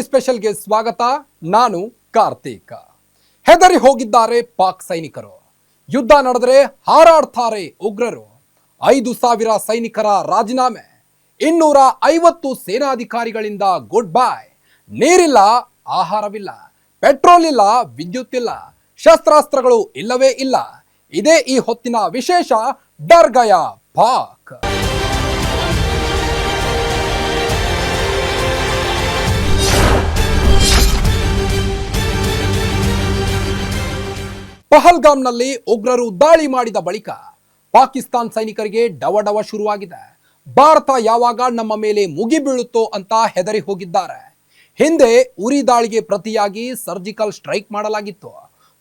T ಸ್ಪೆಷಲ್ಗೆ ಸ್ವಾಗತ. ನಾನು ಕಾರ್ತಿಕ. ಹೆದರಿ ಹೋಗಿದ್ದಾರೆ ಪಾಕ್ ಸೈನಿಕರು. ಯುದ್ಧ ನಡೆದರೆ ಹಾರಾಡ್ತಾರೆ ಉಗ್ರರು. ಐದು ಸಾವಿರ ಸೈನಿಕರ ರಾಜೀನಾಮೆ. ಇನ್ನೂರ ಐವತ್ತು ಸೇನಾಧಿಕಾರಿಗಳಿಂದ ಗುಡ್ ಬೈ. ನೀರಿಲ್ಲ, ಆಹಾರವಿಲ್ಲ, ಪೆಟ್ರೋಲ್ ಇಲ್ಲ, ವಿದ್ಯುತ್ ಇಲ್ಲ, ಶಸ್ತ್ರಾಸ್ತ್ರಗಳು ಇಲ್ಲವೇ ಇಲ್ಲ. ಇದೇ ಈ ಹೊತ್ತಿನ ವಿಶೇಷ ಡರ್ಗಯ ಪಾಕ್. ಪಹಲ್ಗಾಮ್ನಲ್ಲಿ ಉಗ್ರರು ದಾಳಿ ಮಾಡಿದ ಬಳಿಕ ಪಾಕಿಸ್ತಾನ್ ಸೈನಿಕರಿಗೆ ಡವಡವ ಶುರುವಾಗಿದೆ. ಭಾರತ ಯಾವಾಗ ನಮ್ಮ ಮೇಲೆ ಮುಗಿಬೀಳುತ್ತೋ ಅಂತ ಹೆದರಿ ಹೋಗಿದ್ದಾರೆ. ಹಿಂದೆ ಉರಿ ದಾಳಿಗೆ ಪ್ರತಿಯಾಗಿ ಸರ್ಜಿಕಲ್ ಸ್ಟ್ರೈಕ್ ಮಾಡಲಾಗಿತ್ತು.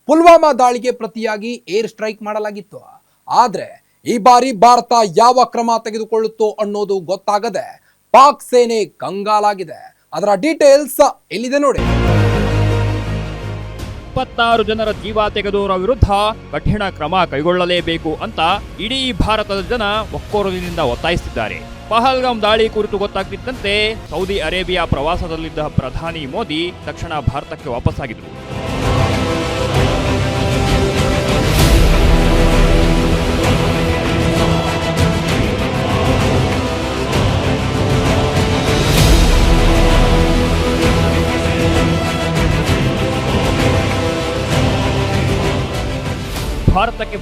ಪುಲ್ವಾಮಾ ದಾಳಿಗೆ ಪ್ರತಿಯಾಗಿ ಏರ್ ಸ್ಟ್ರೈಕ್ ಮಾಡಲಾಗಿತ್ತು. ಆದ್ರೆ ಈ ಬಾರಿ ಭಾರತ ಯಾವ ಕ್ರಮ ತೆಗೆದುಕೊಳ್ಳುತ್ತೋ ಅನ್ನೋದು ಗೊತ್ತಾಗದೆ ಪಾಕ್ ಸೇನೆ ಕಂಗಾಲಾಗಿದೆ. ಅದರ ಡೀಟೇಲ್ಸ್ ಎಲ್ಲಿದೆ ನೋಡಿ. ಇಪ್ಪತ್ತಾರು ಜನರ ಜೀವ ತೆಗೆದವರ ವಿರುದ್ಧ ಕಠಿಣ ಕ್ರಮ ಕೈಗೊಳ್ಳಲೇಬೇಕು ಅಂತ ಇಡೀ ಭಾರತದ ಜನ ಒಕ್ಕೊರಲಿನಿಂದ ಒತ್ತಾಯಿಸಿದ್ದಾರೆ ಪಹಲ್ಗಾಮ್ ದಾಳಿ ಕುರಿತು ಗೊತ್ತಾಗ್ತಿದ್ದಂತೆ ಸೌದಿ ಅರೇಬಿಯಾ ಪ್ರವಾಸದಲ್ಲಿದ್ದ ಪ್ರಧಾನಿ ಮೋದಿ ತಕ್ಷಣ ಭಾರತಕ್ಕೆ ವಾಪಸ್ಸಾಗಿದ್ರು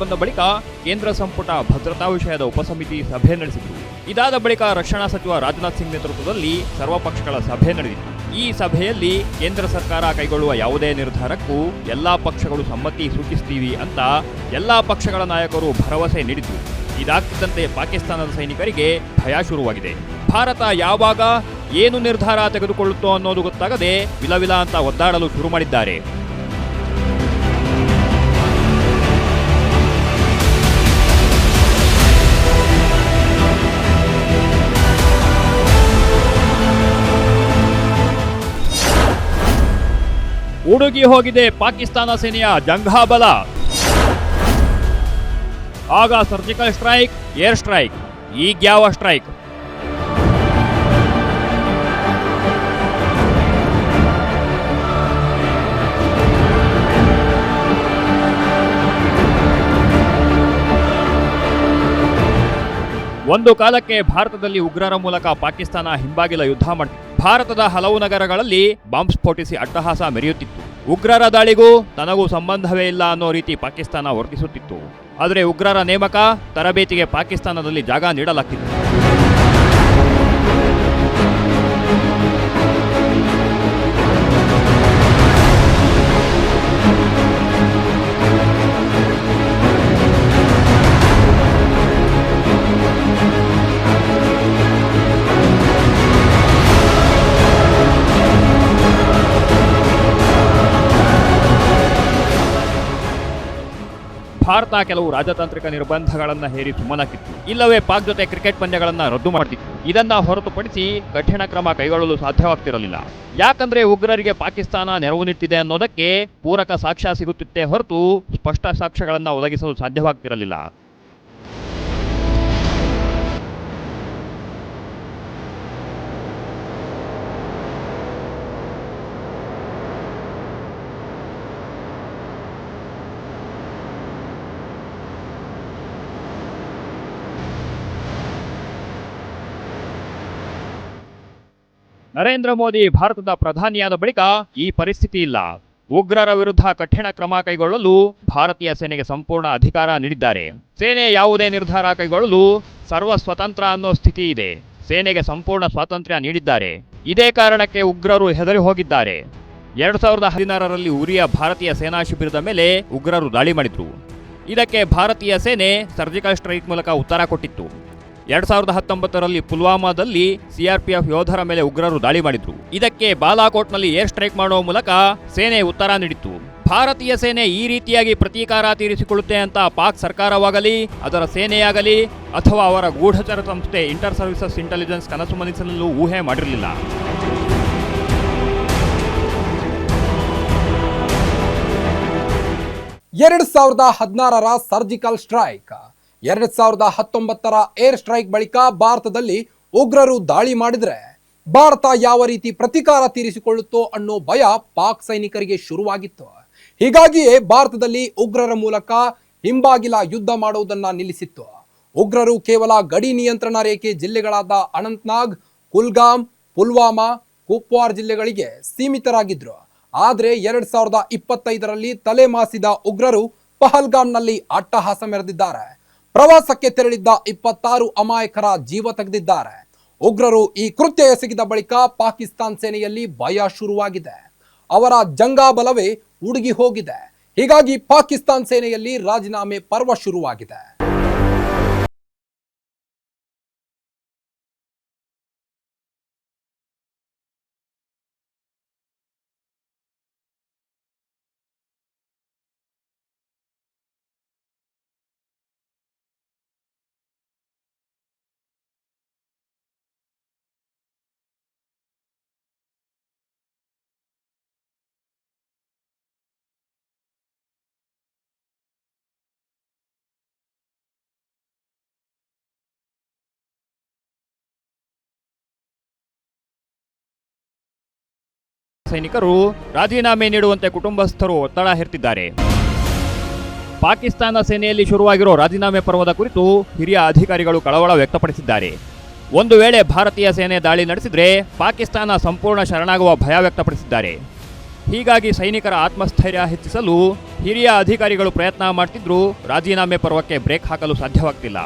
ಬಂದ ಬಳಿಕ ಕೇಂದ್ರ ಸಂಪುಟ ಭದ್ರತಾ ವಿಷಯದ ಉಪಸಮಿತಿ ಸಭೆ ನಡೆಸಿತು. ಇದಾದ ಬಳಿಕ ರಕ್ಷಣಾ ಸಚಿವ ರಾಜನಾಥ್ ಸಿಂಗ್ ನೇತೃತ್ವದಲ್ಲಿ ಸರ್ವಪಕ್ಷಗಳ ಸಭೆ ನಡೆಯಿತು ಈ ಸಭೆಯಲ್ಲಿ ಕೇಂದ್ರ ಸರ್ಕಾರ ಕೈಗೊಳ್ಳುವ ಯಾವುದೇ ನಿರ್ಧಾರಕ್ಕೂ ಎಲ್ಲಾ ಪಕ್ಷಗಳು ಸಮ್ಮತಿ ಸೂಚಿಸ್ತೀವಿ ಅಂತ ಎಲ್ಲಾ ಪಕ್ಷಗಳ ನಾಯಕರು ಭರವಸೆ ನೀಡಿದ್ರು. ಇದಾಗ್ತಿದ್ದಂತೆ ಪಾಕಿಸ್ತಾನದ ಸೈನಿಕರಿಗೆ ಭಯ ಶುರುವಾಗಿದೆ. ಭಾರತ ಯಾವಾಗ ಏನು ನಿರ್ಧಾರ ತೆಗೆದುಕೊಳ್ಳುತ್ತೋ ಅನ್ನೋದು ಗೊತ್ತಾಗದೆ ವಿಲವಿಲ ಅಂತ ಒದ್ದಾಡಲು ಶುರು ಮಾಡಿದ್ದಾರೆ. ಉಡುಗಿ ಹೋಗಿದೆ ಪಾಕಿಸ್ತಾನ ಸೇನೆಯ ಜಂಘಾಬಲ ಆಗ ಸರ್ಜಿಕಲ್ ಸ್ಟ್ರೈಕ್, ಏರ್ ಸ್ಟ್ರೈಕ್ ಈಗ್ಯಾವ ಸ್ಟ್ರೈಕ್? ಒಂದು ಕಾಲಕ್ಕೆ ಭಾರತದಲ್ಲಿ ಉಗ್ರರ ಮೂಲಕ ಪಾಕಿಸ್ತಾನ ಹಿಂಬಾಗಿಲ ಯುದ್ಧ ಭಾರತದ ಹಲವು ನಗರಗಳಲ್ಲಿ ಬಾಂಬ್ ಸ್ಫೋಟಿಸಿ ಅಟ್ಟಹಾಸ ಮೆರೆಯುತ್ತಿತ್ತು. ಉಗ್ರರ ದಾಳಿಗೂ ತನಗೂ ಸಂಬಂಧವೇ ಇಲ್ಲ ಅನ್ನೋ ರೀತಿ ಪಾಕಿಸ್ತಾನ ವರ್ತಿಸುತ್ತಿತ್ತು. ಆದರೆ ಉಗ್ರರ ನೇಮಕ ತರಬೇತಿಗೆ ಪಾಕಿಸ್ತಾನದಲ್ಲಿ ಜಾಗ ನೀಡಲಾಗ್ತಿತ್ತು. ಭಾರತ ಕೆಲವು ರಾಜತಾಂತ್ರಿಕ ನಿರ್ಬಂಧಗಳನ್ನು ಹೇರಿ ಸುಮ್ಮನಾಕಿತ್ತು ಇಲ್ಲವೇ ಪಾಕ್ ಜೊತೆ ಕ್ರಿಕೆಟ್ ಪಂದ್ಯಗಳನ್ನ ರದ್ದು ಮಾಡ್ತಿತ್ತು. ಇದನ್ನ ಹೊರತುಪಡಿಸಿ ಕಠಿಣ ಕ್ರಮ ಕೈಗೊಳ್ಳಲು ಸಾಧ್ಯವಾಗ್ತಿರಲಿಲ್ಲ. ಯಾಕಂದ್ರೆ ಉಗ್ರರಿಗೆ ಪಾಕಿಸ್ತಾನ ನೆರವು ನೀಡ್ತಿದೆ ಅನ್ನೋದಕ್ಕೆ ಪೂರಕ ಸಾಕ್ಷ್ಯ ಸಿಗುತ್ತಿತ್ತೇ ಹೊರತು ಸ್ಪಷ್ಟ ಸಾಕ್ಷ್ಯಗಳನ್ನು ಒದಗಿಸಲು ಸಾಧ್ಯವಾಗ್ತಿರಲಿಲ್ಲ. ನರೇಂದ್ರ ಮೋದಿ ಭಾರತದ ಪ್ರಧಾನಿಯಾದ ಬಳಿಕ ಈ ಪರಿಸ್ಥಿತಿ ಇಲ್ಲ. ಉಗ್ರರ ವಿರುದ್ಧ ಕಠಿಣ ಕ್ರಮ ಕೈಗೊಳ್ಳಲು ಭಾರತೀಯ ಸೇನೆಗೆ ಸಂಪೂರ್ಣ ಅಧಿಕಾರ ನೀಡಿದ್ದಾರೆ. ಸೇನೆ ಯಾವುದೇ ನಿರ್ಧಾರ ಕೈಗೊಳ್ಳಲು ಸರ್ವ ಸ್ವತಂತ್ರ ಅನ್ನೋ ಸ್ಥಿತಿ ಇದೆ. ಸೇನೆಗೆ ಸಂಪೂರ್ಣ ಸ್ವಾತಂತ್ರ್ಯ ನೀಡಿದ್ದಾರೆ. ಇದೇ ಕಾರಣಕ್ಕೆ ಉಗ್ರರು ಹೆದರಿ ಹೋಗಿದ್ದಾರೆ. ಎರಡ್ ಸಾವಿರದ ಹದಿನಾರರಲ್ಲಿ ಉರಿಯ ಭಾರತೀಯ ಸೇನಾ ಶಿಬಿರದ ಮೇಲೆ ಉಗ್ರರು ದಾಳಿ ಮಾಡಿದ್ರು. ಇದಕ್ಕೆ ಭಾರತೀಯ ಸೇನೆ ಸರ್ಜಿಕಲ್ ಸ್ಟ್ರೈಕ್ ಮೂಲಕ ಉತ್ತರ ಕೊಟ್ಟಿತ್ತು. ಎರಡ್ ಸಾವಿರದ ಹತ್ತೊಂಬತ್ತರಲ್ಲಿ ಪುಲ್ವಾಮಾದಲ್ಲಿ ಸಿಆರ್ಪಿಎಫ್ ಯೋಧರ ಮೇಲೆ ಉಗ್ರರು ದಾಳಿ ಮಾಡಿದ್ರು. ಇದಕ್ಕೆ ಬಾಲಾಕೋಟ್ನಲ್ಲಿ ಏರ್ ಸ್ಟ್ರೈಕ್ ಮಾಡುವ ಮೂಲಕ ಸೇನೆ ಉತ್ತರ ನೀಡಿತ್ತು. ಭಾರತೀಯ ಸೇನೆ ಈ ರೀತಿಯಾಗಿ ಪ್ರತೀಕಾರ ತೀರಿಸಿಕೊಳ್ಳುತ್ತೆ ಅಂತ ಪಾಕ್ ಸರ್ಕಾರವಾಗಲಿ, ಅದರ ಸೇನೆಯಾಗಲಿ, ಅಥವಾ ಅವರ ಗೂಢಚರ ಸಂಸ್ಥೆ ಇಂಟರ್ ಸರ್ವಿಸಸ್ ಇಂಟೆಲಿಜೆನ್ಸ್ ಕನಸು ಮನಸ್ಸಿನಲ್ಲೂ ಊಹೆ ಮಾಡಿರಲಿಲ್ಲ. ಎರಡು ಸಾವಿರದ ಹದಿನಾರರ ಸರ್ಜಿಕಲ್ ಸ್ಟ್ರೈಕ್. ಎರಡ್ ಸಾವಿರದ ಹತ್ತೊಂಬತ್ತರ ಏರ್ ಸ್ಟ್ರೈಕ್ ಬಳಿಕ ಭಾರತದಲ್ಲಿ ಉಗ್ರರು ದಾಳಿ ಮಾಡಿದ್ರೆ ಭಾರತ ಯಾವ ರೀತಿ ಪ್ರತಿಕಾರ ತೀರಿಸಿಕೊಳ್ಳುತ್ತೋ ಅನ್ನೋ ಭಯ ಪಾಕ್ ಸೈನಿಕರಿಗೆ ಶುರುವಾಗಿತ್ತು. ಹೀಗಾಗಿಯೇ ಭಾರತದಲ್ಲಿ ಉಗ್ರರ ಮೂಲಕ ಹಿಂಬಾಗಿಲ ಯುದ್ಧ ಮಾಡುವುದನ್ನ ನಿಲ್ಲಿಸಿತ್ತು. ಉಗ್ರರು ಕೇವಲ ಗಡಿ ನಿಯಂತ್ರಣ ರೇಖೆ ಜಿಲ್ಲೆಗಳಾದ ಅನಂತ್ನಾಗ್, ಕುಲ್ಗಾಮ್, ಪುಲ್ವಾಮಾ, ಕುಪ್ವಾರ್ ಜಿಲ್ಲೆಗಳಿಗೆ ಸೀಮಿತರಾಗಿದ್ರು. ಆದ್ರೆ ಎರಡ್ ಸಾವಿರದ ಇಪ್ಪತ್ತೈದರಲ್ಲಿ ತಲೆ ಮಾಸಿದ ಉಗ್ರರು ಪಹಲ್ಗಾಮ್ನಲ್ಲಿ ಅಟ್ಟಹಾಸ ಮೆರೆದಿದ್ದಾರೆ ಪ್ರವಾಸಕ್ಕೆ ತೆರಳಿದ್ದ ಇಪ್ಪತ್ತಾರು ಅಮಾಯಕರ ಜೀವ ತೆಗೆದಿದ್ದಾರೆ. ಉಗ್ರರು ಈ ಕೃತ್ಯ ಎಸಗಿದ ಬಳಿಕ ಪಾಕಿಸ್ತಾನ್ ಸೇನೆಯಲ್ಲಿ ಭಯ ಶುರುವಾಗಿದೆ. ಅವರ ಜಂಗಾಬಲವೇ ಉಡುಗಿ ಹೋಗಿದೆ. ಹೀಗಾಗಿ ಪಾಕಿಸ್ತಾನ್ ಸೇನೆಯಲ್ಲಿ ರಾಜೀನಾಮೆ ಪರ್ವ ಶುರುವಾಗಿದೆ. ಸೈನಿಕರು ರಾಜೀನಾಮೆ ನೀಡುವಂತೆ ಕುಟುಂಬಸ್ಥರು ಒತ್ತಡ ಹೇರ್ತಿದ್ದಾರೆ. ಪಾಕಿಸ್ತಾನ ಸೇನೆಯಲ್ಲಿ ಶುರುವಾಗಿರೋ ರಾಜೀನಾಮೆ ಪರ್ವದ ಕುರಿತು ಹಿರಿಯ ಅಧಿಕಾರಿಗಳು ಕಳವಳ ವ್ಯಕ್ತಪಡಿಸಿದ್ದಾರೆ. ಒಂದು ವೇಳೆ ಭಾರತೀಯ ಸೇನೆ ದಾಳಿ ನಡೆಸಿದರೆ ಪಾಕಿಸ್ತಾನ ಸಂಪೂರ್ಣ ಶರಣಾಗುವ ಭಯ ವ್ಯಕ್ತಪಡಿಸಿದ್ದಾರೆ. ಹೀಗಾಗಿ ಸೈನಿಕರ ಆತ್ಮಸ್ಥೈರ್ಯ ಹೆಚ್ಚಿಸಲು ಹಿರಿಯ ಅಧಿಕಾರಿಗಳು ಪ್ರಯತ್ನ ಮಾಡ್ತಿದ್ರೂ ರಾಜೀನಾಮೆ ಪರ್ವಕ್ಕೆ ಬ್ರೇಕ್ ಹಾಕಲು ಸಾಧ್ಯವಾಗ್ತಿಲ್ಲ.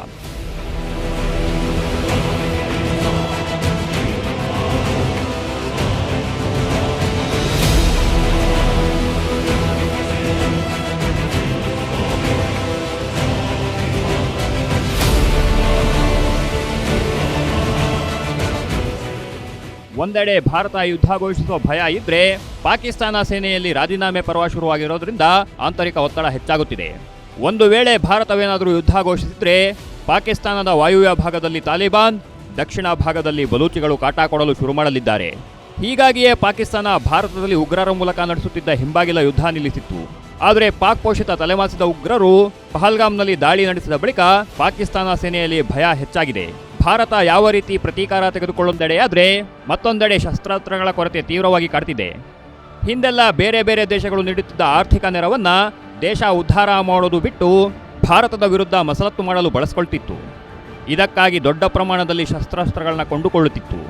ಒಂದೆಡೆ ಭಾರತ ಯುದ್ಧ ಘೋಷಿಸುವ ಭಯ ಇದ್ರೆ ಪಾಕಿಸ್ತಾನ ಸೇನೆಯಲ್ಲಿ ರಾಜೀನಾಮೆ ಪರ್ವ ಶುರುವಾಗಿರೋದ್ರಿಂದ ಆಂತರಿಕ ಒತ್ತಡ ಹೆಚ್ಚಾಗುತ್ತಿದೆ. ಒಂದು ವೇಳೆ ಭಾರತವೇನಾದರೂ ಯುದ್ಧ ಘೋಷಿಸಿದ್ರೆ ಪಾಕಿಸ್ತಾನದ ವಾಯುವ್ಯ ಭಾಗದಲ್ಲಿ ತಾಲಿಬಾನ್, ದಕ್ಷಿಣ ಭಾಗದಲ್ಲಿ ಬಲೂಚಿಗಳು ಕಾಟ ಕೊಡಲು ಶುರು ಮಾಡಲಿದ್ದಾರೆ. ಹೀಗಾಗಿಯೇ ಪಾಕಿಸ್ತಾನ ಭಾರತದಲ್ಲಿ ಉಗ್ರರ ಮೂಲಕ ನಡೆಸುತ್ತಿದ್ದ ಹಿಂಬಾಗಿಲ ಯುದ್ಧ ನಿಲ್ಲಿಸಿತ್ತು. ಆದರೆ ಪಾಕ್ ಪೋಷಿತ ತಲೆಮಾಸಿದ ಉಗ್ರರು ಪಹಲ್ಗಾಮ್ನಲ್ಲಿ ದಾಳಿ ನಡೆಸಿದ ಬಳಿಕ ಪಾಕಿಸ್ತಾನ ಸೇನೆಯಲ್ಲಿ ಭಯ ಹೆಚ್ಚಾಗಿದೆ. ಭಾರತ ಯಾವ ರೀತಿ ಪ್ರತೀಕಾರ ತೆಗೆದುಕೊಳ್ಳೊಂದೆಡೆಯಾದ್ರೆ ಮತ್ತೊಂದೆಡೆ ಶಸ್ತ್ರಾಸ್ತ್ರಗಳ ಕೊರತೆ ತೀವ್ರವಾಗಿ ಕಾಡ್ತಿದೆ. ಹಿಂದೆಲ್ಲ ಬೇರೆ ಬೇರೆ ದೇಶಗಳು ನೀಡುತ್ತಿದ್ದ ಆರ್ಥಿಕ ನೆರವನ್ನು ದೇಶ ಉದ್ಧಾರ ಮಾಡೋದು ಬಿಟ್ಟು ಭಾರತದ ವಿರುದ್ಧ ಮಸಲತ್ತು ಮಾಡಲು ಬಳಸ್ಕೊಳ್ತಿತ್ತು. ಇದಕ್ಕಾಗಿ ದೊಡ್ಡ ಪ್ರಮಾಣದಲ್ಲಿ ಶಸ್ತ್ರಾಸ್ತ್ರಗಳನ್ನ ಕೊಂಡುಕೊಳ್ಳುತ್ತಿತ್ತು.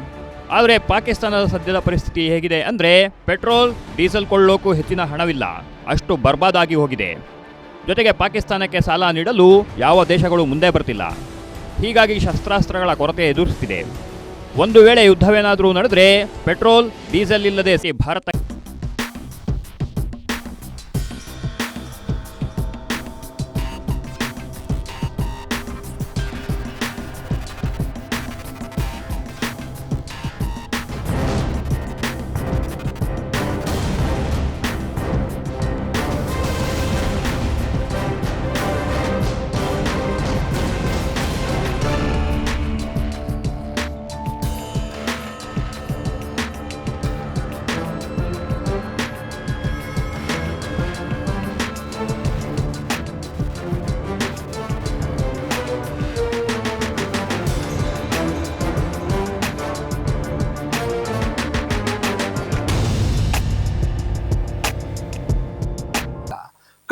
ಆದರೆ ಪಾಕಿಸ್ತಾನದ ಸದ್ಯದ ಪರಿಸ್ಥಿತಿ ಹೇಗಿದೆ ಅಂದರೆ ಪೆಟ್ರೋಲ್, ಡೀಸೆಲ್ ಕೊಳ್ಳೋಕ್ಕೂ ಹೆಚ್ಚಿನ ಹಣವಿಲ್ಲ. ಅಷ್ಟು ಬರ್ಬಾದಾಗಿ ಹೋಗಿದೆ. ಜೊತೆಗೆ ಪಾಕಿಸ್ತಾನಕ್ಕೆ ಸಾಲ ನೀಡಲು ಯಾವ ದೇಶಗಳು ಮುಂದೆ ಬರ್ತಿಲ್ಲ. ಹೀಗಾಗಿ ಶಸ್ತ್ರಾಸ್ತ್ರಗಳ ಕೊರತೆ ಎದುರಿಸುತ್ತಿದೆ ಒಂದು ವೇಳೆ ಯುದ್ಧವೇನಾದರೂ ನಡೆದರೆ ಪೆಟ್ರೋಲ್ ಡೀಸೆಲ್ ಇಲ್ಲದೆ ಭಾರತ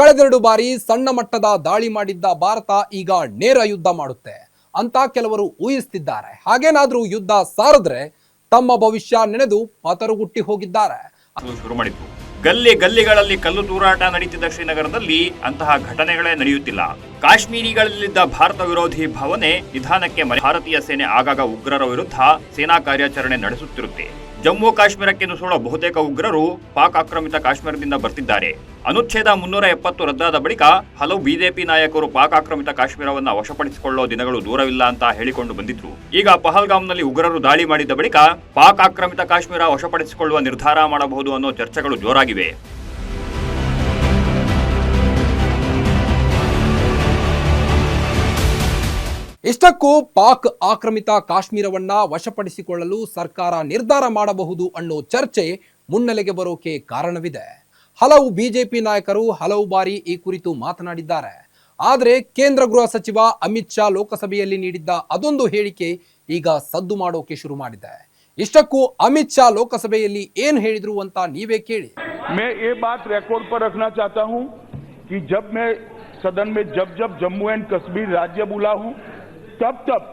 ಕಳೆದೆರಡು ಬಾರಿ ಸಣ್ಣ ಮಟ್ಟದ ದಾಳಿ ಮಾಡಿದ್ದ ಭಾರತ ಈಗ ನೇರ ಯುದ್ಧ ಮಾಡುತ್ತೆ. ಅಂತ ಕೆಲವರು ಊಹಿಸ್ತಿದ್ದಾರೆ. ಹಾಗೇನಾದ್ರೂ ಯುದ್ಧ ಸಾರಿದ್ರೆ ತಮ್ಮ ಭವಿಷ್ಯ ನೆನೆದು ಪತರುಗುಟ್ಟಿ ಹೋಗಿದ್ದಾರೆ. ಶುರು ಮಾಡಿತ್ತು ಗಲ್ಲಿ ಗಲ್ಲಿಗಳಲ್ಲಿ ಕಲ್ಲು ತೂರಾಟ ನಡೀತಿದ್ದ ಶ್ರೀನಗರದಲ್ಲಿ ಅಂತಹ ಘಟನೆಗಳೇ ನಡೆಯುತ್ತಿಲ್ಲ. ಕಾಶ್ಮೀರಿಗಳಲ್ಲಿದ್ದ ಭಾರತ ವಿರೋಧಿ ಭಾವನೆ ನಿಧಾನಕ್ಕೆ ಭಾರತೀಯ ಸೇನೆ ಆಗಾಗ ಉಗ್ರರ ವಿರುದ್ಧ ಸೇನಾ ಕಾರ್ಯಾಚರಣೆ ನಡೆಸುತ್ತಿರುತ್ತೆ. ಜಮ್ಮು ಕಾಶ್ಮೀರಕ್ಕೆ ನುಸುಳ ಬಹುತೇಕ ಉಗ್ರರು ಪಾಕ್ ಆಕ್ರಮಿತ ಕಾಶ್ಮೀರದಿಂದ ಬರ್ತಿದ್ದಾರೆ. ಅನುಚ್ಛೇದ ಮುನ್ನೂರ ಎಪ್ಪತ್ತು ರದ್ದಾದ ಬಳಿಕ ಹಲವು ಬಿಜೆಪಿ ನಾಯಕರು ಪಾಕ್ ಆಕ್ರಮಿತ ಕಾಶ್ಮೀರವನ್ನು ವಶಪಡಿಸಿಕೊಳ್ಳುವ ದಿನಗಳು ದೂರವಿಲ್ಲ ಅಂತ ಹೇಳಿಕೊಂಡು ಬಂದಿದ್ರು. ಈಗ ಪಹಲ್ಗಾಮ್ನಲ್ಲಿ ಉಗ್ರರು ದಾಳಿ ಮಾಡಿದ ಬಳಿಕ ಪಾಕ್ ಆಕ್ರಮಿತ ಕಾಶ್ಮೀರ ವಶಪಡಿಸಿಕೊಳ್ಳುವ ನಿರ್ಧಾರ ಮಾಡಬಹುದು ಅನ್ನೋ ಚರ್ಚೆಗಳು ಜೋರಾಗಿವೆ. ಇಷ್ಟಕ್ಕೂ ಪಾಕ್ ಆಕ್ರಮಿತ ಕಾಶ್ಮೀರವನ್ನ ವಶಪಡಿಸಿಕೊಳ್ಳಲು ಸರ್ಕಾರ ನಿರ್ಧಾರ ಮಾಡಬಹುದು ಅನ್ನೋ ಚರ್ಚೆ ಮುನ್ನೆಲೆಗೆ ಬರೋಕೆ ಕಾರಣವಿದೆ ಹಲವು ಬಿಜೆಪಿ ನಾಯಕರು ಹಲವು ಬಾರಿ ಈ ಕುರಿತು ಮಾತನಾಡಿದ್ದಾರೆ ಆದರೆ ಕೇಂದ್ರ ಗೃಹ ಸಚಿವ ಅಮಿತ್ ಶಾ ಲೋಕಸಭೆಯಲ್ಲಿ ನೀಡಿದ್ದ ಅದೊಂದು ಹೇಳಿಕೆ ಈಗ ಸದ್ದು ಮಾಡೋಕೆ ಶುರು ಮಾಡಿದೆ ಇಷ್ಟಕ್ಕೂ ಅಮಿತ್ ಶಾ ಲೋಕಸಭೆಯಲ್ಲಿ ಏನ್ ಹೇಳಿದ್ರು ಅಂತ ನೀವೇ ಕೇಳಿ मैं ये बात रिकॉर्ड पर रखना चाहता हूं कि जब मैं सदन में जब जब जम्मू एंड कश्मीर राज्य बोला हूं तब तब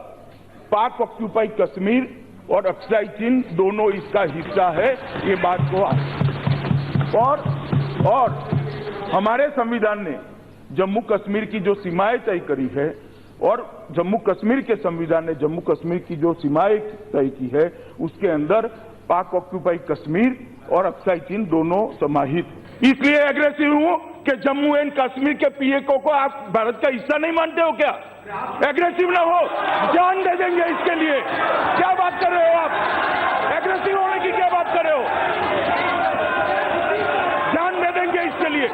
पाक ऑक्यूपाई कश्मीर और अक्साई चीन दोनों इसका हिस्सा है, ये बात को और और हमारे संविधान ने जम्मू कश्मीर की जो सीमाएँ तय करी है और जम्मू कश्मीर के संविधान ने जम्मू कश्मीर की जो सीमाएँ तय की है, उसके अंदर पाक ऑक्यूपाई कश्मीर और अक्साई चीन दोनों समाहित। इसलिए एग्रेसिव हूँ कि जम्मू एंड कश्मीर के पीएको को आप भारत का हिस्सा नहीं मानते हो क्या? एग्रेसिव ना हो जान दे देंगे इसके लिए क्या बात कर रहे हो आप एग्रेसिव होने की क्या बात कर रहे हो जान दे देंगे इसके लिए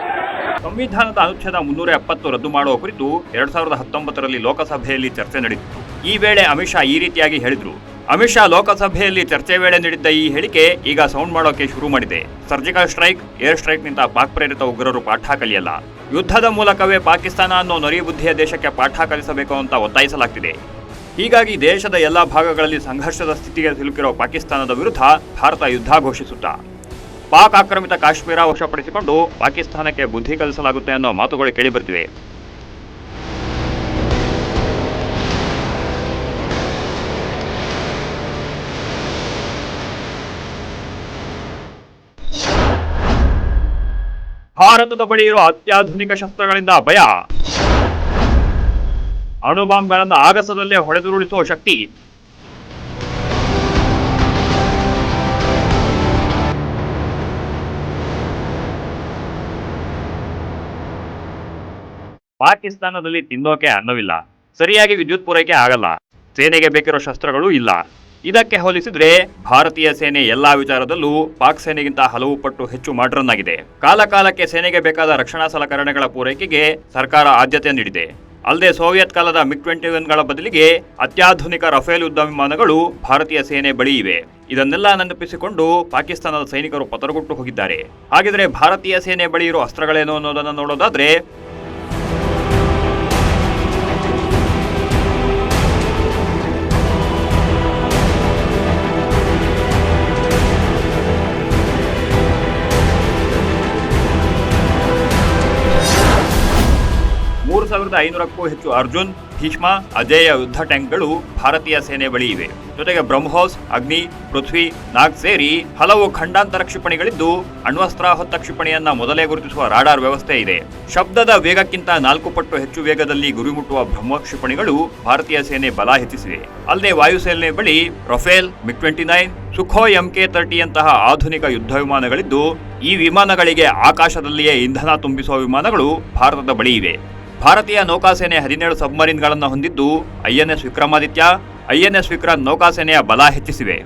ಸಂವಿಧಾನದ ಅನುಚ್ಛೇದ ಮುನ್ನೂರ ಎಪ್ಪತ್ತು ರದ್ದು ಮಾಡುವ ಕುರಿತು ಎರಡ್ ಸಾವಿರದ ಹತ್ತೊಂಬತ್ತರಲ್ಲಿ ಲೋಕಸಭೆಯಲ್ಲಿ ಚರ್ಚೆ ನಡೆದಿತ್ತು ಈ ವೇಳೆ ಅಮಿತ್ ಶಾ ಈ ರೀತಿಯಾಗಿ ಹೇಳಿದ್ರು ಅಮಿತ್ ಶಾ ಲೋಕಸಭೆಯಲ್ಲಿ ಚರ್ಚೆ ವೇಳೆ ನೀಡಿದ್ದ ಈ ಹೇಳಿಕೆ ಈಗ ಸೌಂಡ್ ಮಾಡೋಕೆ ಶುರು ಮಾಡಿದೆ. ಸರ್ಜಿಕಲ್ ಸ್ಟ್ರೈಕ್, ಏರ್ ಸ್ಟ್ರೈಕ್ನಿಂದ ಪಾಕ್ ಪ್ರೇರಿತ ಉಗ್ರರು ಪಾಠ ಕಲಿಯಲ್ಲ. ಯುದ್ಧದ ಮೂಲಕವೇ ಪಾಕಿಸ್ತಾನ ಅನ್ನೋ ನರಿ ಬುದ್ಧಿಯ ದೇಶಕ್ಕೆ ಪಾಠ ಕಲಿಸಬೇಕು ಅಂತ ಒತ್ತಾಯಿಸಲಾಗ್ತಿದೆ. ಹೀಗಾಗಿ ದೇಶದ ಎಲ್ಲ ಭಾಗಗಳಲ್ಲಿ ಸಂಘರ್ಷದ ಸ್ಥಿತಿಗೆ ಸಿಲುಕಿರೋ ಪಾಕಿಸ್ತಾನದ ವಿರುದ್ಧ ಭಾರತ ಯುದ್ಧ ಘೋಷಿಸುತ್ತಾ. ಪಾಕ್ ಆಕ್ರಮಿತ ಕಾಶ್ಮೀರ ವಶಪಡಿಸಿಕೊಂಡು ಪಾಕಿಸ್ತಾನಕ್ಕೆ ಬುದ್ಧಿ ಕಲಿಸಲಾಗುತ್ತೆ ಅನ್ನೋ ಮಾತುಗಳು ಕೇಳಿಬರ್ತಿವೆ ಭಾರತದ ಬಳಿ ಇರುವ ಅತ್ಯಾಧುನಿಕ ಶಸ್ತ್ರಗಳಿಂದ ಭಯ. ಅಣುಬಾಂಬ್ಗಳನ್ನು ಆಗಸದಲ್ಲೇ ಹೊಡೆದುರುಳಿಸುವ ಶಕ್ತಿ. ಪಾಕಿಸ್ತಾನದಲ್ಲಿ ತಿನ್ನೋಕೆ ಅನ್ನವಿಲ್ಲ. ಸರಿಯಾಗಿ ವಿದ್ಯುತ್ ಪೂರೈಕೆ ಆಗಲ್ಲ. ಸೇನೆಗೆ ಬೇಕಿರೋ ಶಸ್ತ್ರಗಳು ಇಲ್ಲ. ಇದಕ್ಕೆ ಹೋಲಿಸಿದ್ರೆ ಭಾರತೀಯ ಸೇನೆ ಎಲ್ಲಾ ವಿಚಾರದಲ್ಲೂ ಪಾಕ್ ಸೇನೆಗಿಂತ ಹಲವು ಪಟ್ಟು ಹೆಚ್ಚು ಮಾಡ್ರನ್ ಆಗಿದೆ ಕಾಲಕಾಲಕ್ಕೆ ಸೇನೆಗೆ ಬೇಕಾದ ರಕ್ಷಣಾ ಸಲಕರಣೆಗಳ ಪೂರೈಕೆಗೆ ಸರ್ಕಾರ ಆದ್ಯತೆ ನೀಡಿದೆ. ಅಲ್ಲದೆ ಸೋವಿಯತ್ ಕಾಲದ ಮಿಗ್ ಟ್ವೆಂಟಿ ಗಳ ಬದಲಿಗೆ ಅತ್ಯಾಧುನಿಕ ರಫೇಲ್ ಯುದ್ಧ ವಿಮಾನಗಳು ಭಾರತೀಯ ಸೇನೆ ಬಳಿ ಇವೆ. ಇದನ್ನೆಲ್ಲ ನೆನಪಿಸಿಕೊಂಡು ಪಾಕಿಸ್ತಾನದ ಸೈನಿಕರು ಪತರಗುಟ್ಟು ಹೋಗಿದ್ದಾರೆ. ಹಾಗಿದ್ರೆ ಭಾರತೀಯ ಸೇನೆ ಬಳಿ ಇರೋ ಅಸ್ತ್ರಗಳೇನು ಅನ್ನೋದನ್ನು ನೋಡೋದಾದ್ರೆ ಸಾವಿರದ ಐನೂರಕ್ಕೂ ಹೆಚ್ಚು ಅರ್ಜುನ್, ಭೀಷ್ಮ, ಅಜೇಯ ಯುದ್ಧ ಟ್ಯಾಂಕ್ಗಳು ಭಾರತೀಯ ಸೇನೆ ಬಳಿ ಇವೆ. ಜೊತೆಗೆ ಬ್ರಹ್ಮೋಸ್, ಅಗ್ನಿ, ಪೃಥ್ವಿ, ನಾಗ್ ಸೇರಿ ಹಲವು ಖಂಡಾಂತರ ಕ್ಷಿಪಣಿಗಳಿದ್ದು, ಅಣ್ವಸ್ತ್ರ ಹೊತ್ತ ಕ್ಷಿಪಣಿಯನ್ನ ಮೊದಲೇ ಗುರುತಿಸುವ ರಾಡಾರ್ ವ್ಯವಸ್ಥೆ ಇದೆ. ಶಬ್ದದ ವೇಗಕ್ಕಿಂತ ನಾಲ್ಕು ಪಟ್ಟು ಹೆಚ್ಚು ವೇಗದಲ್ಲಿ ಗುರಿ ಮುಟ್ಟುವ ಬ್ರಹ್ಮೋಸ್ ಕ್ಷಿಪಣಿಗಳು ಭಾರತೀಯ ಸೇನೆ ಬಲ ಹೆಚ್ಚಿಸಿವೆ. ಅಲ್ಲದೆ ವಾಯುಸೇನೆ ಬಳಿ Rafale, MiG twenty nine Sukhoi MK ತರ್ಟಿಯಂತಹ ಆಧುನಿಕ ಯುದ್ಧ ವಿಮಾನಗಳಿದ್ದು, ಈ ವಿಮಾನಗಳಿಗೆ ಆಕಾಶದಲ್ಲಿಯೇ ಇಂಧನ ತುಂಬಿಸುವ ವಿಮಾನಗಳು ಭಾರತದ ಬಳಿ ಇವೆ. ಭಾರತೀಯ ನೌಕಾಸೇನೆ ಹದಿನೇಳು ಸಬ್ಮರೀನ್ಗಳನ್ನು ಹೊಂದಿದ್ದು ಐಎನ್ಎಸ್ ವಿಕ್ರಮಾದಿತ್ಯ ಐಎನ್ಎಸ್ ವಿಕ್ರಮ್ ನೌಕಾಸೇನೆಯ ಬಲ ಹೆಚ್ಚಿಸಿವೆ.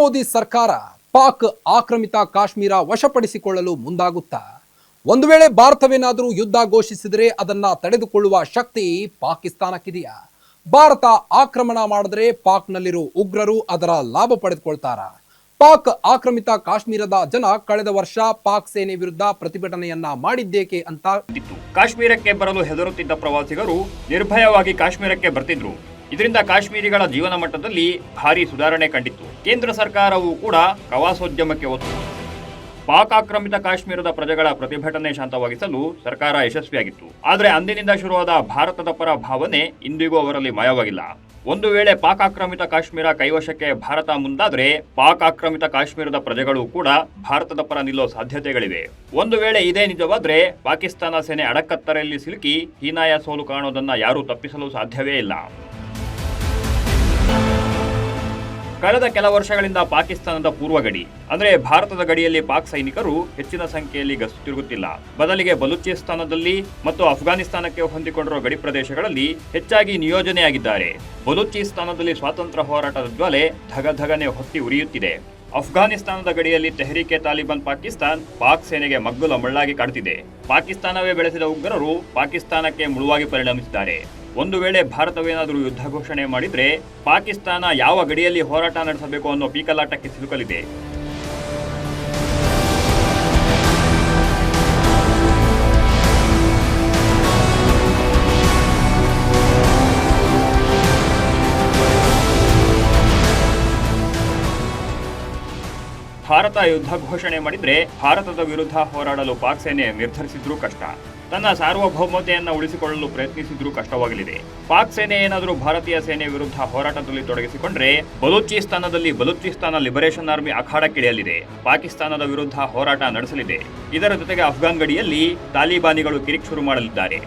ಮೋದಿ ಸರ್ಕಾರ ಪಾಕ್ ಆಕ್ರಮಿತ ಕಾಶ್ಮೀರ ವಶಪಡಿಸಿಕೊಳ್ಳಲು ಮುಂದಾಗುತ್ತಾ? ಒಂದು ವೇಳೆ ಭಾರತವೇನಾದರೂ ಯುದ್ಧ ಘೋಷಿಸಿದರೆ ಅದನ್ನ ತಡೆದುಕೊಳ್ಳುವ ಶಕ್ತಿ ಪಾಕಿಸ್ತಾನಕ್ಕಿದೆಯಾ? ಭಾರತ ಆಕ್ರಮಣ ಮಾಡಿದ್ರೆ ಪಾಕ್ನಲ್ಲಿರೋ ಉಗ್ರರು ಅದರ ಲಾಭ ಪಡೆದುಕೊಳ್ತಾರ? ಪಾಕ್ ಆಕ್ರಮಿತ ಕಾಶ್ಮೀರದ ಜನ ಕಳೆದ ವರ್ಷ ಪಾಕ್ ಸೇನೆ ವಿರುದ್ಧ ಪ್ರತಿಭಟನೆಯನ್ನ ಮಾಡಿದ್ದೇಕೆ ಅಂತ? ಕಾಶ್ಮೀರಕ್ಕೆ ಬರಲು ಹೆದರುತ್ತಿದ್ದ ಪ್ರವಾಸಿಗರು ನಿರ್ಭಯವಾಗಿ ಕಾಶ್ಮೀರಕ್ಕೆ ಬರ್ತಿದ್ರು. ಇದರಿಂದ ಕಾಶ್ಮೀರಿಗಳ ಜೀವನ ಮಟ್ಟದಲ್ಲಿ ಭಾರಿ ಸುಧಾರಣೆ ಕಂಡಿತ್ತು. ಕೇಂದ್ರ ಸರ್ಕಾರವು ಕೂಡ ಪ್ರವಾಸೋದ್ಯಮಕ್ಕೆ ಒತ್ತು. ಪಾಕ್ ಆಕ್ರಮಿತ ಕಾಶ್ಮೀರದ ಪ್ರಜೆಗಳ ಪ್ರತಿಭಟನೆ ಶಾಂತವಾಗಿಸಲು ಸರ್ಕಾರ ಯಶಸ್ವಿಯಾಗಿತ್ತು. ಆದರೆ ಅಂದಿನಿಂದ ಶುರುವಾದ ಭಾರತದ ಪರ ಭಾವನೆ ಇಂದಿಗೂ ಅವರಲ್ಲಿ ಮಾಯವಾಗಿಲ್ಲ. ಒಂದು ವೇಳೆ ಪಾಕ್ ಆಕ್ರಮಿತ ಕಾಶ್ಮೀರ ಕೈವಶಕ್ಕೆ ಭಾರತ ಮುಂದಾದರೆ ಪಾಕ್ ಆಕ್ರಮಿತ ಕಾಶ್ಮೀರದ ಪ್ರಜೆಗಳು ಕೂಡ ಭಾರತದ ಪರ ನಿಲ್ಲೋ ಸಾಧ್ಯತೆಗಳಿವೆ. ಒಂದು ವೇಳೆ ಇದೇ ನಿಜವಾದ್ರೆ ಪಾಕಿಸ್ತಾನ ಸೇನೆ ಅಡಕತ್ತರೆಯಲ್ಲಿ ಸಿಲುಕಿ ಹೀನಾಯ ಸೋಲು ಕಾಣೋದನ್ನ ಯಾರೂ ತಪ್ಪಿಸಲು ಸಾಧ್ಯವೇ ಇಲ್ಲ. ಕಳೆದ ಕೆಲ ವರ್ಷಗಳಿಂದ ಪಾಕಿಸ್ತಾನದ ಪೂರ್ವ ಗಡಿ ಅಂದರೆ ಭಾರತದ ಗಡಿಯಲ್ಲಿ ಪಾಕ್ ಸೈನಿಕರು ಹೆಚ್ಚಿನ ಸಂಖ್ಯೆಯಲ್ಲಿ ಗಸ್ತು ತಿರುಗುತ್ತಿಲ್ಲ ಬದಲಿಗೆ ಬಲೂಚಿಸ್ತಾನದಲ್ಲಿ ಮತ್ತು ಅಫ್ಘಾನಿಸ್ತಾನಕ್ಕೆ ಹೊಂದಿಕೊಂಡಿರುವ ಗಡಿ ಪ್ರದೇಶಗಳಲ್ಲಿ ಹೆಚ್ಚಾಗಿ ನಿಯೋಜನೆಯಾಗಿದ್ದಾರೆ. ಬಲೂಚಿಸ್ತಾನದಲ್ಲಿ ಸ್ವಾತಂತ್ರ್ಯ ಹೋರಾಟದ ಜ್ವಾಲೆ ಧಗಧಗನೆ ಹೊತ್ತಿ ಉರಿಯುತ್ತಿದೆ. ಅಫ್ಘಾನಿಸ್ತಾನದ ಗಡಿಯಲ್ಲಿ ತೆಹರಿಕೆ ತಾಲಿಬಾನ್ ಪಾಕಿಸ್ತಾನ್ ಪಾಕ್ ಸೇನೆಗೆ ಮಗ್ಗುಲ ಮಳ್ಳಾಗಿ ಕಾಡುತ್ತಿದೆ ಪಾಕಿಸ್ತಾನವೇ ಬೆಳೆಸಿದ ಉಗ್ರರು ಪಾಕಿಸ್ತಾನಕ್ಕೆ ಮುಳುವಾಗಿ ಪರಿಣಮಿಸಿದ್ದಾರೆ. ಒಂದು ವೇಳೆ ಭಾರತವೇನಾದರೂ ಯುದ್ಧ ಘೋಷಣೆ ಮಾಡಿದರೆ ಪಾಕಿಸ್ತಾನ ಯಾವ ಗಡಿಯಲ್ಲಿ ಹೋರಾಟ ನಡೆಸಬೇಕು ಅನ್ನೋ ಪೀಕಲಾಟಕ್ಕೆ ಸಿಲುಕಲಿದೆ. ಭಾರತ ಯುದ್ಧ ಘೋಷಣೆ ಮಾಡಿದ್ರೆ ಭಾರತದ ವಿರುದ್ಧ ಹೋರಾಡಲು ಪಾಕ್ ಸೇನೆ ನಿರ್ಧರಿಸಿದ್ರೂ ಕಷ್ಟ. ತನ್ನ ಸಾರ್ವಭೌಮತೆಯನ್ನ ಉಳಿಸಿಕೊಳ್ಳಲು ಪ್ರಯತ್ನಿಸಿದ್ರೂ ಕಷ್ಟವಾಗಲಿದೆ. ಪಾಕ್ ಸೇನೆ ಏನಾದರೂ ಭಾರತೀಯ ಸೇನೆ ವಿರುದ್ಧ ಹೋರಾಟದಲ್ಲಿ ತೊಡಗಿಸಿಕೊಂಡ್ರೆ ಬಲೂಚಿಸ್ತಾನದಲ್ಲಿ ಬಲೂಚಿಸ್ತಾನ ಲಿಬರೇಷನ್ ಆರ್ಮಿ ಅಖಾಡಕ್ಕಿಳಿಯಲಿದೆ. ಪಾಕಿಸ್ತಾನದ ವಿರುದ್ಧ ಹೋರಾಟ ನಡೆಸಲಿದೆ. ಇದರ ಜೊತೆಗೆ ಅಫ್ಘಾನ್ ಗಡಿಯಲ್ಲಿ ತಾಲಿಬಾನಿಗಳು ಕಿರಿಕ್ ಶುರು ಮಾಡಲಿದ್ದಾರೆ.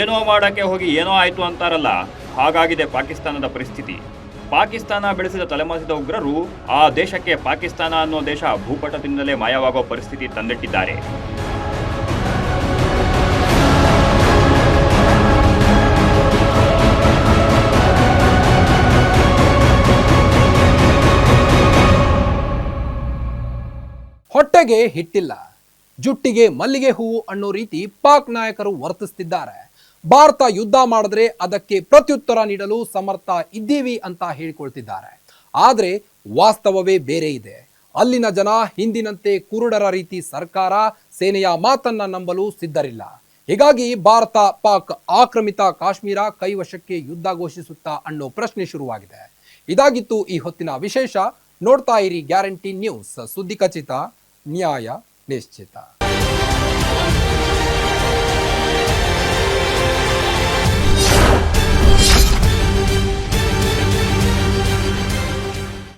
ಏನೋ ಮಾಡಕ್ಕೆ ಹೋಗಿ ಏನೋ ಆಯ್ತು ಅಂತಾರಲ್ಲ. ಹಾಗಾಗಿದೆ ಪಾಕಿಸ್ತಾನದ ಪರಿಸ್ಥಿತಿ. ಪಾಕಿಸ್ತಾನ ಬೆಳೆಸಿದ ತಲೆಮಾಸಿದ ಉಗ್ರರು ಆ ದೇಶಕ್ಕೆ ಪಾಕಿಸ್ತಾನ ಅನ್ನೋ ದೇಶ ಭೂಪಟದಿಂದಲೇ ಮಾಯವಾಗೋ ಪರಿಸ್ಥಿತಿ ತಂದಿಟ್ಟಿದ್ದಾರೆ. ಹೊಟ್ಟೆಗೆ ಹಿಟ್ಟಿಲ್ಲ, ಜುಟ್ಟಿಗೆ ಮಲ್ಲಿಗೆ ಹೂವು ಅನ್ನೋ ರೀತಿ ಪಾಕ್ ನಾಯಕರು ವರ್ತಿಸ್ತಿದ್ದಾರೆ. ಭಾರತ ಯುದ್ಧ ಮಾಡಿದ್ರೆ ಅದಕ್ಕೆ ಪ್ರತ್ಯುತ್ತರ ನೀಡಲು ಸಮರ್ಥ ಇದ್ದೀವಿ ಅಂತ ಹೇಳಿಕೊಳ್ತಿದ್ದಾರೆ. ಆದರೆ ವಾಸ್ತವವೇ ಬೇರೆ ಇದೆ. ಅಲ್ಲಿನ ಜನ ಹಿಂದಿನಂತೆ ಕುರುಡರ ರೀತಿ ಸರ್ಕಾರ, ಸೇನೆಯ ಮಾತನ್ನ ನಂಬಲು ಸಿದ್ಧರಿಲ್ಲ. ಹೀಗಾಗಿ ಭಾರತ ಪಾಕ್ ಆಕ್ರಮಿತ ಕಾಶ್ಮೀರ ಕೈವಶಕ್ಕೆ ಯುದ್ಧ ಘೋಷಿಸುತ್ತಾ ಅನ್ನೋ ಪ್ರಶ್ನೆ ಶುರುವಾಗಿದೆ. ಇದಾಗಿತ್ತು ಈ ಹೊತ್ತಿನ ವಿಶೇಷ. ನೋಡ್ತಾ ಇರಿ ಗ್ಯಾರಂಟಿ ನ್ಯೂಸ್. ಸುದ್ದಿ ಖಚಿತ, ನ್ಯಾಯ ನಿಶ್ಚಿತ.